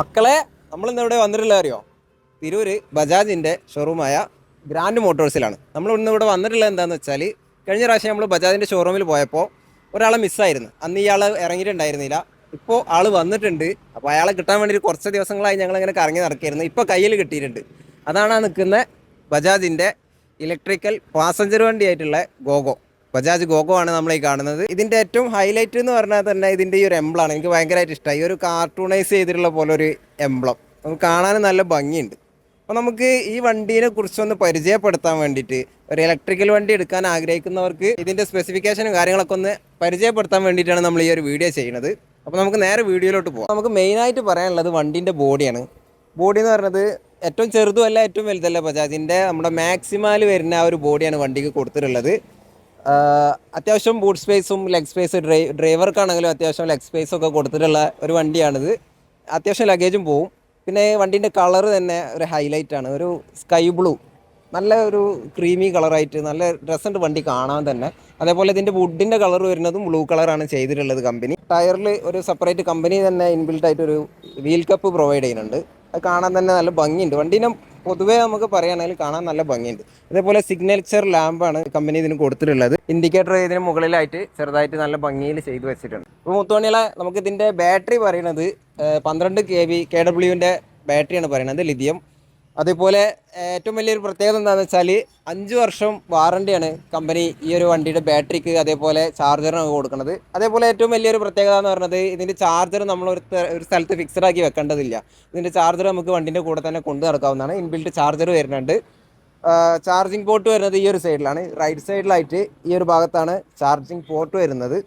മക്കളെ നമ്മൾ ഇന്ന് ഇവിടെ വന്നിട്ടുള്ള അറിയോ? തിരൂര് ബജാജിന്റെ ഷോറൂമായ ഗ്രാൻഡ് മോട്ടോഴ്സിലാണ് നമ്മൾ ഇന്ന് ഇവിടെ വന്നിട്ടുള്ളത് എന്താന്ന് വെച്ചാൽ കഴിഞ്ഞ പ്രാവശ്യം നമ്മൾ ബജാജിന്റെ ഷോറൂമിൽ പോയപ്പോൾ ഒരാളെ മിസ്സായിരുന്നു അന്ന് ഇയാൾ ഇറങ്ങിയിട്ടുണ്ടായിരുന്നില്ല. ഇപ്പോൾ ആൾ വന്നിട്ടുണ്ട്. അപ്പോൾ അയാളെ കിട്ടാൻ വേണ്ടി കുറച്ച് ദിവസങ്ങളായി ഞങ്ങൾ ഇങ്ങനെ കറങ്ങി നടക്കായിരുന്നു ഇപ്പോൾ കയ്യിൽ കിട്ടിയിട്ടുണ്ട്. അതാണ് നിൽക്കുന്ന ബജാജിന്റെ ഇലക്ട്രിക്കൽ പാസഞ്ചർ വണ്ടിയായിട്ടുള്ള ഗോഗോ ബജാജ് ഗോഗോ ആണ് നമ്മൾ ഈ കാണുന്നത്. ഇതിന്റെ ഏറ്റവും ഹൈലൈറ്റ് എന്ന് പറഞ്ഞാൽ തന്നെ ഇതിന്റെ ഈ ഒരു എംബ്ലാണ് എനിക്ക് ഭയങ്കരമായിട്ട് ഇഷ്ടമായി ഈ ഒരു കാർട്ടൂണൈസ് ചെയ്തിട്ടുള്ള പോലെ ഒരു എംബ്ലം നമുക്ക് കാണാൻ നല്ല ഭംഗിയുണ്ട്. അപ്പോൾ നമുക്ക് ഈ വണ്ടീനെ കുറിച്ചൊന്ന് പരിചയപ്പെടുത്താൻ വേണ്ടിയിട്ട് ഒരു ഇലക്ട്രിക്കൽ വണ്ടി എടുക്കാൻ ആഗ്രഹിക്കുന്നവർക്ക് ഇതിന്റെ സ്പെസിഫിക്കേഷനും കാര്യങ്ങളൊക്കെ ഒന്ന് പരിചയപ്പെടുത്താൻ വേണ്ടിയിട്ടാണ് നമ്മൾ ഈ ഒരു വീഡിയോ ചെയ്യുന്നത്. അപ്പോൾ നമുക്ക് നേരെ വീഡിയോയിലോട്ട് പോകാം നമുക്ക് മെയിനായിട്ട് പറയാനുള്ളത് വണ്ടീന്റെ ബോഡിയാണ് ബോഡി എന്ന് പറയുന്നത് ഏറ്റവും ചെറുതുമല്ല ഏറ്റവും വലുതല്ല ബജാജിന്റെ നമ്മുടെ മാക്സിമാൽ വരുന്ന ആ ഒരു ബോഡിയാണ് വണ്ടിക്ക് കൊടുത്തിട്ടുള്ളത്. അത്യാവശ്യം ബൂട്ട് സ്പേസും ലെഗ് സ്പേസ് ഡ്രൈ ഡ്രൈവർക്കാണെങ്കിലും അത്യാവശ്യം ലെഗ് സ്പേസും ഒക്കെ കൊടുത്തിട്ടുള്ള ഒരു വണ്ടിയാണിത്. അത്യാവശ്യം ലഗേജും പോവും. പിന്നെ വണ്ടീന്റെ കളർ തന്നെ ഒരു ഹൈലൈറ്റ് ആണ്. ഒരു സ്കൈ ബ്ലൂ നല്ല ഒരു ക്രീമി കളറായിട്ട് നല്ല ഡ്രസ്സുണ്ട് വണ്ടി കാണാൻ തന്നെ. അതേപോലെ ഇതിന്റെ വുഡിന്റെ കളർ വരുന്നതും ബ്ലൂ കളറാണ് ചെയ്തിട്ടുള്ളത് കമ്പനി ടയറിൽ ഒരു സെപ്പറേറ്റ് കമ്പനി തന്നെ ഇൻബിൽട്ട് ആയിട്ട് ഒരു വീൽ കപ്പ് പ്രൊവൈഡ് ചെയ്യുന്നുണ്ട്. അത് കാണാൻ തന്നെ നല്ല ഭംഗിയുണ്ട്. വണ്ടീനെ പൊതുവേ നമുക്ക് പറയുകയാണെങ്കിൽ കാണാൻ നല്ല ഭംഗിയുണ്ട്. അതേപോലെ സിഗ്നേച്ചർ ലാമ്പാണ് കമ്പനി ഇതിന് കൊടുത്തിട്ടുള്ളത്. ഇൻഡിക്കേറ്റർ ഇതിന് മുകളിലായിട്ട് ചെറുതായിട്ട് നല്ല ഭംഗിയിൽ ചെയ്തു വെച്ചിട്ടുണ്ട്. അപ്പോൾ മുത്തോണിയിലെ നമുക്ക് ഇതിന്റെ ബാറ്ററി പറയുന്നത് പന്ത്രണ്ട് കെ ബി കെ ഡബ്ല്യുവിന്റെ ബാറ്ററിയാണ് പറയുന്നത് ലിഥിയം അതേപോലെ ഏറ്റവും വലിയൊരു പ്രത്യേകത എന്താണെന്ന് വെച്ചാൽ അഞ്ച് വർഷം വാറണ്ടിയാണ് കമ്പനി ഈ ഒരു വണ്ടിയുടെ ബാറ്ററിക്ക് അതേപോലെ ചാർജറിന് കൊടുക്കുന്നത് അതേപോലെ ഏറ്റവും വലിയൊരു പ്രത്യേകത എന്ന് പറയുന്നത് ഇതിന്റെ ചാർജർ നമ്മൾ ഒരു ഒരു സ്ഥലത്ത് ഫിക്സഡ് ആക്കി വെക്കേണ്ടതില്ല. ഇതിന്റെ ചാർജർ നമുക്ക് വണ്ടിന്റെ കൂടെ തന്നെ കൊണ്ടു നടക്കാവുന്നതാണ്. ഇൻബിൽറ്റ് ചാർജർ വരുന്നുണ്ട്. ചാർജിങ് പോർട്ട് വരുന്നത് ഈ ഒരു സൈഡിലാണ് റൈറ്റ് സൈഡിലായിട്ട് ഈ ഒരു ഭാഗത്താണ് ചാർജിങ് പോർട്ട് വരുന്നത്.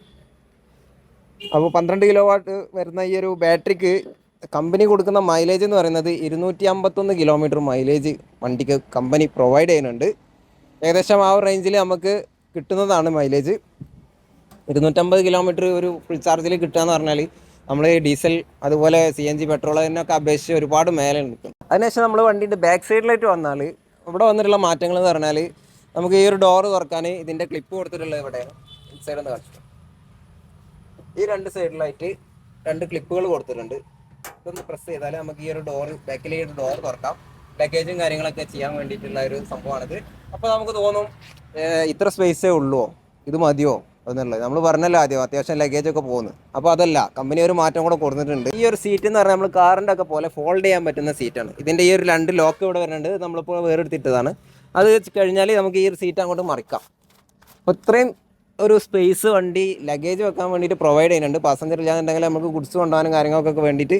അപ്പോൾ പന്ത്രണ്ട് കിലോ വാട്ട് വരുന്ന ഈ ഒരു ബാറ്ററിക്ക് കമ്പനി കൊടുക്കുന്ന മൈലേജ് എന്ന് പറയുന്നത് ഇരുന്നൂറ്റി അമ്പത്തൊന്ന് കിലോമീറ്റർ മൈലേജ് വണ്ടിക്ക് കമ്പനി പ്രൊവൈഡ് ചെയ്യുന്നുണ്ട്. ഏകദേശം ആ റേഞ്ചിൽ നമുക്ക് കിട്ടുന്നതാണ് മൈലേജ് ഇരുന്നൂറ്റമ്പത് കിലോമീറ്റർ ഒരു ഫുൾ ചാർജിൽ കിട്ടുക എന്ന് പറഞ്ഞാൽ നമ്മൾ ഡീസൽ അതുപോലെ സി എൻ ജി പെട്രോൾ അതിനൊക്കെ അപേക്ഷിച്ച് ഒരുപാട് മേലെ നിൽക്കും. അതിനുശേഷം നമ്മൾ വണ്ടീന്റെ ബാക്ക് സൈഡിലായിട്ട് വന്നാൽ ഇവിടെ വന്നിട്ടുള്ള മാറ്റങ്ങൾ എന്ന് പറഞ്ഞാൽ നമുക്ക് ഈ ഒരു ഡോറ് തുറക്കാൻ ഇതിന്റെ ക്ലിപ്പ് കൊടുത്തിട്ടുള്ളത് ഇവിടെയാണ് സൈഡ് ഒന്ന് കാണിച്ചു ഈ രണ്ട് സൈഡിലായിട്ട് രണ്ട് ക്ലിപ്പുകൾ കൊടുത്തിട്ടുണ്ട്. ഇതൊന്ന് പ്രസ് ചെയ്താൽ നമുക്ക് ഈ ഒരു ഡോർ ബാക്കിലെ ഒരു ഡോർ തുറക്കാം. ലഗേജും കാര്യങ്ങളൊക്കെ ചെയ്യാൻ വേണ്ടിയിട്ടുള്ള ഒരു സംഭവമാണിത്. അപ്പോൾ നമുക്ക് തോന്നും ഇത്ര സ്പേസേ ഉള്ളൂ? ഇത് മതിയോ? എന്നുള്ളത്. നമ്മൾ പറഞ്ഞല്ലോ ആദ്യം അത്യാവശ്യം ലഗേജ് ഒക്കെ പോകുന്നു. അപ്പോൾ അതല്ല കമ്പനി ഒരു മാറ്റം കൂടെ കൊടുത്തിട്ടുണ്ട്. ഈ ഒരു സീറ്റ് എന്ന് പറഞ്ഞാൽ നമ്മൾ കാറിന്റെ ഒക്കെ പോലെ ഫോൾഡ് ചെയ്യാൻ പറ്റുന്ന സീറ്റാണ് ഇതിന്റെ ഈ ഒരു രണ്ട് ലോക്ക് ഇവിടെ വരുന്നുണ്ട്. നമ്മളിപ്പോൾ വേറെടുത്തിട്ടതാണ്. അത് കഴിഞ്ഞാൽ നമുക്ക് ഈ ഒരു സീറ്റ് അങ്ങോട്ട് മറിക്കാം. അപ്പോൾ ഇത്രയും ഒരു സ്പേസ് വണ്ടി ലഗേജ് വെക്കാൻ വേണ്ടിയിട്ട് പ്രൊവൈഡ് ചെയ്യുന്നുണ്ട്. പാസഞ്ചർ ഇല്ലാന്നുണ്ടെങ്കിൽ നമുക്ക് ഗുഡ്സ് കൊണ്ടുപോകാനും കാര്യങ്ങൾക്കൊക്കെ വേണ്ടിയിട്ട്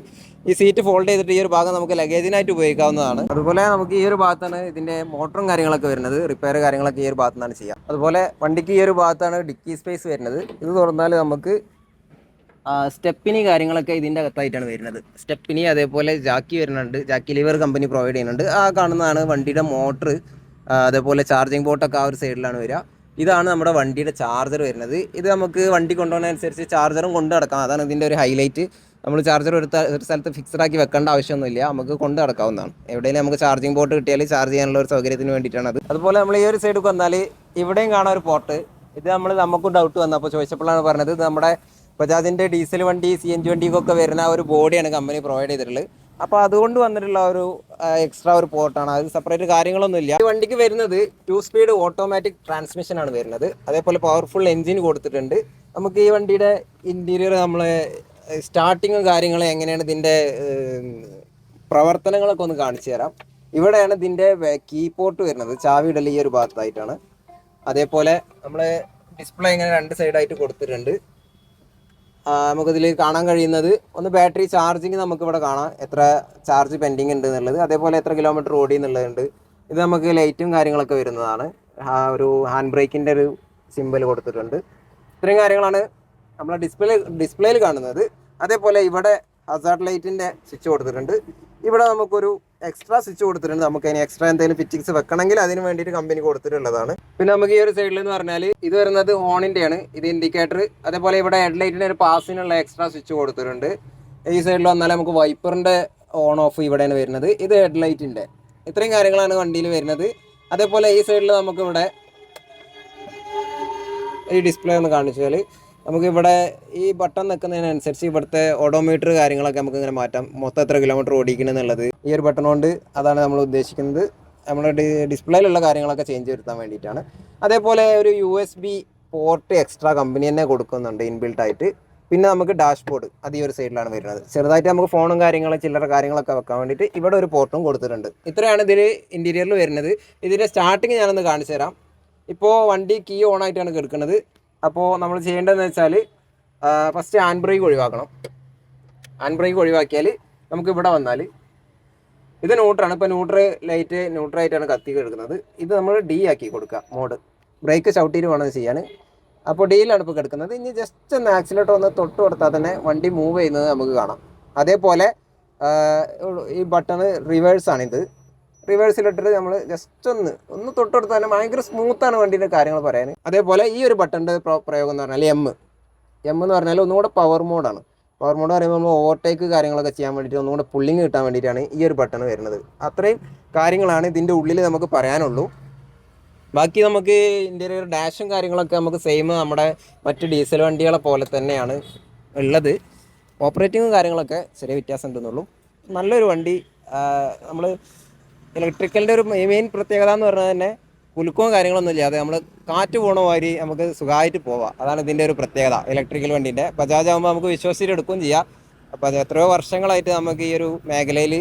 ഈ സീറ്റ് ഫോൾഡ് ചെയ്തിട്ട് ഈ ഒരു ഭാഗം നമുക്ക് ലഗേജിനായിട്ട് ഉപയോഗിക്കാവുന്നതാണ്. അതുപോലെ നമുക്ക് ഈ ഒരു ഭാഗത്താണ് ഇതിന്റെ മോട്ടറും കാര്യങ്ങളൊക്കെ വരുന്നത്. റിപ്പയർ കാര്യങ്ങളൊക്കെ ഈ ഒരു ഭാഗത്തു നിന്നാണ് ചെയ്യുക. അതുപോലെ വണ്ടിക്ക് ഈ ഒരു ഭാഗത്താണ് ഡിക്കി സ്പേസ് വരുന്നത്. ഇത് തുറന്നാൽ നമുക്ക് സ്റ്റെപ്പിനി കാര്യങ്ങളൊക്കെ ഇതിന്റെ അകത്തായിട്ടാണ് വരുന്നത്. സ്റ്റെപ്പിനി അതേപോലെ ജാക്കി വരുന്നുണ്ട്. ജാക്കി ലിവർ കമ്പനി പ്രൊവൈഡ് ചെയ്യുന്നുണ്ട്. ആ കാണുന്നതാണ് വണ്ടിയുടെ മോട്ടർ അതേപോലെ ചാർജിങ് ബോട്ടൊക്കെ ആ ഒരു സൈഡിലാണ് വരിക. ഇതാണ് നമ്മുടെ വണ്ടിയുടെ ചാർജർ വരുന്നത്. ഇത് നമുക്ക് വണ്ടി കൊണ്ടുപോകുന്നതനുസരിച്ച് ചാർജറും കൊണ്ട് നടക്കാം. അതാണ് ഇതിന്റെ ഒരു ഹൈലൈറ്റ് നമ്മൾ ചാർജർ ഒരു സ്ഥലത്ത് ഫിക്സഡ് ആക്കി വെക്കേണ്ട ആവശ്യമൊന്നുമില്ല. നമുക്ക് കൊണ്ട് നടക്കാവുന്നതാണ്. എവിടെയെങ്കിലും നമുക്ക് ചാർജിങ് പോർട്ട് കിട്ടിയാൽ ചാർജ് ചെയ്യാനുള്ള ഒരു സൗകര്യത്തിന് വേണ്ടിയിട്ടാണ് അത്. അതുപോലെ നമ്മൾ ഈ ഒരു സൈഡിൽ വന്നാൽ ഇവിടെയും കാണാൻ ഒരു പോർട്ട് ഇത് നമ്മൾ നമുക്കും ഡൗട്ട് വന്നപ്പോൾ ചോദിച്ചപ്പോഴാണ് പറഞ്ഞത് നമ്മുടെ ബജാജിന്റെ ഡീസൽ വണ്ടി സി എൻ ജി വണ്ടിക്കൊക്കെ വരുന്ന ഒരു ബോഡിയാണ് കമ്പനി പ്രൊവൈഡ് ചെയ്തിട്ടുള്ളത്. അപ്പോൾ അതുകൊണ്ട് വന്നിട്ടുള്ള ഒരു എക്സ്ട്രാ ഒരു പോർട്ടാണ് അത് സെപ്പറേറ്റ് കാര്യങ്ങളൊന്നുമില്ല. ഈ വണ്ടിക്ക് വരുന്നത് ടു സ്പീഡ് ഓട്ടോമാറ്റിക് ട്രാൻസ്മിഷൻ ആണ് വരുന്നത്. അതേപോലെ പവർഫുൾ എഞ്ചിൻ കൊടുത്തിട്ടുണ്ട്. നമുക്ക് ഈ വണ്ടിയുടെ ഇന്റീരിയർ നമ്മൾ സ്റ്റാർട്ടിങ്ങും കാര്യങ്ങളും എങ്ങനെയാണ് ഇതിന്റെ പ്രവർത്തനങ്ങളൊക്കെ ഒന്ന് കാണിച്ചു തരാം. ഇവിടെയാണ് ഇതിന്റെ കീ പോർട്ട് വരുന്നത്. ചാവി ഇടൽ ഈ ഒരു ഭാഗത്തായിട്ടാണ്. അതേപോലെ നമ്മൾ ഡിസ്പ്ലേ ഇങ്ങനെ രണ്ട് സൈഡായിട്ട് കൊടുത്തിട്ടുണ്ട്. നമുക്കിതിൽ കാണാൻ കഴിയുന്നത് ഒന്ന് ബാറ്ററി ചാർജിങ് നമുക്ക് ഇവിടെ കാണാം. എത്ര ചാർജ് പെൻഡിങ് ഉണ്ട് എന്നുള്ളത്. അതേപോലെ എത്ര കിലോമീറ്റർ ഓടി എന്നുള്ളതുണ്ട്. ഇത് നമുക്ക് ലൈറ്റും കാര്യങ്ങളൊക്കെ വരുന്നതാണ്. ആ ഒരു ഹാൻഡ് ബ്രേക്കിന്റെ ഒരു സിമ്പിൾ കൊടുത്തിട്ടുണ്ട്. ഇത്രയും കാര്യങ്ങളാണ് നമ്മളെ ഡിസ്പ്ലേ ഡിസ്പ്ലേയിൽ കാണുന്നത്. അതേപോലെ ഇവിടെ ഹസാർഡ് ലൈറ്റിന്റെ സ്വിച്ച് കൊടുത്തിട്ടുണ്ട്. ഇവിടെ നമുക്കൊരു എക്സ്ട്രാ സ്വിച്ച് കൊടുത്തിട്ടുണ്ട്. നമുക്ക് അതിന് എക്സ്ട്രാ എന്തെങ്കിലും ഫിറ്റിങ്സ് വെക്കണമെങ്കിൽ അതിന് വേണ്ടിയിട്ട് കമ്പനി കൊടുത്തിട്ടുള്ളതാണ്. പിന്നെ നമുക്ക് ഈ ഒരു സൈഡിൽ എന്ന് പറഞ്ഞാൽ ഇത് വരുന്നത് ഓണിന്റെ ആണ്. ഇത് ഇൻഡിക്കേറ്റർ അതേപോലെ ഇവിടെ ഹെഡ്ലൈറ്റിന് ഒരു പാസിനുള്ള എക്സ്ട്രാ സ്വിച്ച് കൊടുത്തിട്ടുണ്ട്. ഈ സൈഡിൽ വന്നാൽ നമുക്ക് വൈപ്പറിന്റെ ഓൺ ഓഫ് ഇവിടെയാണ് വരുന്നത്. ഇത് ഹെഡ്ലൈറ്റിന്റെ ഇത്രയും കാര്യങ്ങളാണ് വണ്ടിയിൽ വരുന്നത്. അതേപോലെ ഈ സൈഡിൽ നമുക്കിവിടെ ഈ ഡിസ്പ്ലേ ഒന്ന് കാണിച്ചാൽ നമുക്ക് ഇവിടെ ഈ ബട്ടൺ നിൽക്കുന്നതിനനുസരിച്ച് ഇവിടുത്തെ ഓഡോമീറ്റർ കാര്യങ്ങളൊക്കെ നമുക്ക് ഇങ്ങനെ മാറ്റാം. മൊത്തം എത്ര കിലോമീറ്റർ ഓടിക്കണം എന്നുള്ളത് ഈ ഒരു ബട്ടൺ കൊണ്ട് അതാണ് നമ്മൾ ഉദ്ദേശിക്കുന്നത്. നമ്മുടെ ഡിസ്പ്ലേയിലുള്ള കാര്യങ്ങളൊക്കെ ചേഞ്ച് വരുത്താൻ വേണ്ടിയിട്ടാണ്. അതേപോലെ ഒരു U S B port extra company തന്നെ കൊടുക്കുന്നുണ്ട് ഇൻബിൽട്ട് ആയിട്ട്. പിന്നെ നമുക്ക് ഡാഷ്ബോർഡ് അത് ഈ ഒരു സൈഡിലാണ് വരുന്നത്. ചെറുതായിട്ട് നമുക്ക് ഫോണും കാര്യങ്ങളും ചില്ലറ കാര്യങ്ങളൊക്കെ വെക്കാൻ വേണ്ടിയിട്ട് ഇവിടെ ഒരു പോർട്ടും കൊടുത്തിട്ടുണ്ട്. ഇത്രയാണ് ഇതിൽ ഇന്റീരിയറിൽ വരുന്നത്. ഇതിന്റെ സ്റ്റാർട്ടിങ് ഞാനൊന്ന് കാണിച്ചു തരാം ഇപ്പോൾ വണ്ടി കീ ഓൺ ആയിട്ടാണ് കിടക്കുന്നത് അപ്പോൾ നമ്മൾ ചെയ്യേണ്ടതെന്ന് വെച്ചാൽ ഫസ്റ്റ് ഹാൻഡ് ബ്രേക്ക് ഒഴിവാക്കണം. ഹാൻഡ് ബ്രേക്ക് ഒഴിവാക്കിയാൽ നമുക്ക് ഇവിടെ വന്നാൽ ഇത് ന്യൂട്രാണ് ഇപ്പോൾ ന്യൂട്രൽ ലൈറ്റ് ന്യൂട്രായിട്ടാണ് കത്തി കിടക്കുന്നത്. ഇത് നമ്മൾ ഡി ആക്കി കൊടുക്കുക മോഡ്. ബ്രേക്ക് ചവിട്ടിയിട്ട് വേണം ഇത് ചെയ്യാൻ അപ്പോൾ ഡിയിലാണ് ഇപ്പോൾ കിടക്കുന്നത്. ഇനി ജസ്റ്റ് ഒന്ന് ആക്സിലേറ്റർ ഒന്ന് തൊട്ട് കൊടുത്താൽ തന്നെ വണ്ടി മൂവ് ചെയ്യുന്നത് നമുക്ക് കാണാം. അതേപോലെ ഈ ബട്ടൺ റിവേഴ്സാണിത് റിവേഴ്സിലിട്ടിട്ട് നമ്മൾ ജസ്റ്റ് ഒന്ന് ഒന്ന് തൊട്ടടുത്ത് തന്നെ ഭയങ്കര സ്മൂത്താണ് വണ്ടീന്റെ കാര്യങ്ങൾ പറയാൻ അതേപോലെ ഈ ഒരു ബട്ടന്റെ പ്രയോഗം എന്ന് പറഞ്ഞാൽ എം എം എന്ന് പറഞ്ഞാൽ ഒന്നുകൂടെ പവർ മോഡാണ് പവർ മോഡ് പറയുമ്പോൾ നമ്മൾ ഓവർടേക്ക് കാര്യങ്ങളൊക്കെ ചെയ്യാൻ വേണ്ടിയിട്ട് ഒന്നുകൂടെ പുള്ളിങ് കിട്ടാൻ വേണ്ടിയിട്ടാണ് ഈ ഒരു ബട്ടൺ വരുന്നത്. അത്രയും കാര്യങ്ങളാണ് ഇതിന്റെ ഉള്ളിൽ നമുക്ക് പറയാനുള്ളൂ. ബാക്കി നമുക്ക് ഇന്റീരിയർ ഡാഷും കാര്യങ്ങളൊക്കെ നമുക്ക് സെയിം നമ്മുടെ മറ്റ് ഡീസൽ വണ്ടികളെ പോലെ തന്നെയാണ് ഉള്ളത്. ഓപ്പറേറ്റിങ്ങും കാര്യങ്ങളൊക്കെ ചെറിയ വ്യത്യാസം ഉണ്ടെന്നുള്ളൂ നല്ലൊരു വണ്ടി നമ്മൾ ഇലക്ട്രിക്കലിന്റെ ഒരു മെയിൻ പ്രത്യേകത എന്ന് പറഞ്ഞാൽ തന്നെ കുലുക്കവും കാര്യങ്ങളൊന്നും ഇല്ലാതെ നമ്മൾ കാറ്റ് പോണ മാതിരി നമുക്ക് സുഖമായിട്ട് പോവാം. അതാണ് ഇതിന്റെ ഒരു പ്രത്യേകത ഇലക്ട്രിക്കൽ വണ്ടീന്റെ ബജാജ് ആകുമ്പോൾ നമുക്ക് വിശ്വസിച്ചിട്ട് എടുക്കുകയും ചെയ്യാം. അപ്പോൾ അത് എത്രയോ വർഷങ്ങളായിട്ട് നമുക്ക് ഈ ഒരു മേഖലയിൽ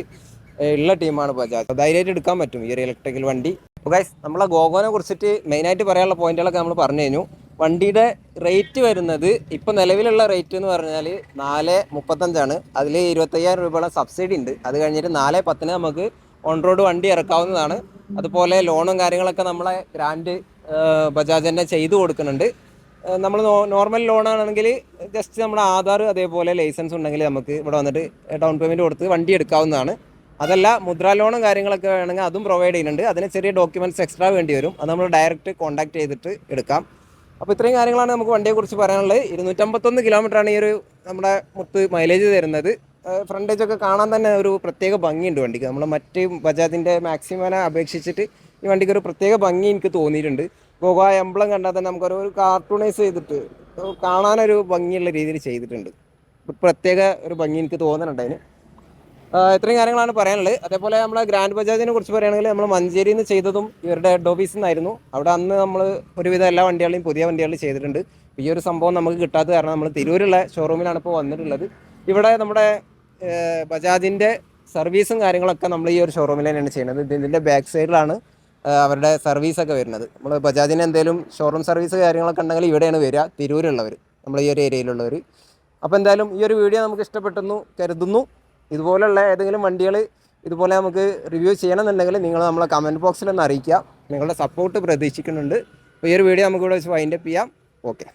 ഉള്ള ടീമാണ് ബജാജ് ധൈര്യമായിട്ട് എടുക്കാൻ പറ്റും ഈ ഒരു ഇലക്ട്രിക്കൽ വണ്ടി. അപ്പോൾ ഗൈസ് നമ്മളെ ഗോഗോനെ കുറിച്ചിട്ട് മെയിനായിട്ട് പറയാനുള്ള പോയിന്റുകളൊക്കെ നമ്മൾ പറഞ്ഞു കഴിഞ്ഞു. വണ്ടിയുടെ റേറ്റ് വരുന്നത് ഇപ്പോൾ നിലവിലുള്ള റേറ്റ് എന്ന് പറഞ്ഞാൽ നാല് മുപ്പത്തഞ്ചാണ്. അതിൽ ഇരുപത്തയ്യായിരം രൂപയുടെ സബ്സിഡി ഉണ്ട്. അത് കഴിഞ്ഞിട്ട് നാല് പത്തിന് നമുക്ക് ഓൺ റോഡ് വണ്ടി ഇറക്കാവുന്നതാണ്. അതുപോലെ ലോണും കാര്യങ്ങളൊക്കെ നമ്മളെ ഗ്രാൻഡ് ബജാജ് തന്നെ ചെയ്തു കൊടുക്കുന്നുണ്ട്. നമ്മൾ നോർമൽ ലോണാണെങ്കിൽ ജസ്റ്റ് നമ്മുടെ ആധാർ അതേപോലെ ലൈസൻസ് ഉണ്ടെങ്കിൽ നമുക്ക് ഇവിടെ വന്നിട്ട് ഡൗൺ പേയ്മെന്റ് കൊടുത്ത് വണ്ടി എടുക്കാവുന്നതാണ്. അതല്ല മുദ്ര ലോണും കാര്യങ്ങളൊക്കെ വേണമെങ്കിൽ അതും പ്രൊവൈഡ് ചെയ്യുന്നുണ്ട്. അതിന് ചെറിയ ഡോക്യുമെന്റ്സ് എക്സ്ട്രാ വേണ്ടി വരും. അത് നമ്മൾ ഡയറക്റ്റ് കോൺടാക്ട് ചെയ്തിട്ട് എടുക്കാം. അപ്പോൾ ഇത്രയും കാര്യങ്ങളാണ് നമുക്ക് വണ്ടിയെക്കുറിച്ച് പറയാനുള്ളത്. ഇരുന്നൂറ്റമ്പത്തൊന്ന് കിലോമീറ്ററാണ് ഈ ഒരു നമ്മുടെ മുത്ത് മൈലേജ് തരുന്നത്. ഫ്രണ്ടേജ് ഒക്കെ കാണാൻ തന്നെ ഒരു പ്രത്യേക ഭംഗിയുണ്ട് വണ്ടിക്ക്. നമ്മൾ മറ്റ് ബജാജിന്റെ മാക്സിമനെ അപേക്ഷിച്ചിട്ട് ഈ വണ്ടിക്ക് ഒരു പ്രത്യേക ഭംഗി എനിക്ക് തോന്നിയിട്ടുണ്ട്. ഗോഗ എംബ്ലം കണ്ടാൽ തന്നെ നമുക്കൊരു ഒരു കാർട്ടൂണൈസ് ചെയ്തിട്ട് കാണാനൊരു ഭംഗിയുള്ള രീതിയിൽ ചെയ്തിട്ടുണ്ട്. പ്രത്യേക ഒരു ഭംഗി എനിക്ക് തോന്നുന്നുണ്ട് അതിന്. ഇത്രയും കാര്യങ്ങളാണ് പറയാനുള്ളത്. അതേപോലെ നമ്മളെ ഗ്രാൻഡ് ബജാജിനെ കുറിച്ച് പറയുകയാണെങ്കിൽ നമ്മൾ മഞ്ചേരിയിൽ നിന്ന് ചെയ്തതും ഇവരുടെ ഹെഡ് ഓഫീസിൽ നിന്നായിരുന്നു അവിടെ അന്ന് നമ്മൾ ഒരുവിധം എല്ലാ വണ്ടികളെയും പുതിയ വണ്ടികളിൽ ചെയ്തിട്ടുണ്ട്. ഈ ഒരു സംഭവം നമുക്ക് കിട്ടാത്ത കാരണം നമ്മൾ തിരൂരുള്ള ഷോറൂമിലാണ് ഇപ്പോൾ വന്നിട്ടുള്ളത്. ഇവിടെ നമ്മുടെ ബജാജിന്റെ സർവീസും കാര്യങ്ങളൊക്കെ നമ്മൾ ഈ ഒരു ഷോറൂമിൽ തന്നെയാണ് ചെയ്യുന്നത്. ഇതിന്റെ ബാക്ക് സൈഡിലാണ് അവരുടെ അവരുടെ സർവീസൊക്കെ വരുന്നത്. നമ്മൾ ബജാജിന് എന്തെങ്കിലും ഷോറൂം സർവീസ് കാര്യങ്ങളൊക്കെ ഉണ്ടെങ്കിൽ ഇവിടെയാണ് വരിക. തിരൂരുള്ളവർ നമ്മൾ ഈ ഒരു ഏരിയയിലുള്ളവർ അപ്പോൾ എന്തായാലും ഈ ഒരു വീഡിയോ നമുക്ക് ഇഷ്ടപ്പെട്ടെന്നു കരുതുന്നു. ഇതുപോലെയുള്ള ഏതെങ്കിലും വണ്ടികൾ ഇതുപോലെ നമുക്ക് റിവ്യൂ ചെയ്യണമെന്നുണ്ടെങ്കിൽ നിങ്ങൾ നമ്മളെ കമന്റ് ബോക്സിൽ ഒന്ന് അറിയിക്കുക. നിങ്ങളുടെ സപ്പോർട്ട് പ്രതീക്ഷിക്കുന്നുണ്ട്. അപ്പോൾ ഈ ഒരു വീഡിയോ നമുക്കിവിടെ വെച്ച് വൈൻഡപ്പ് ചെയ്യാം. ഓക്കെ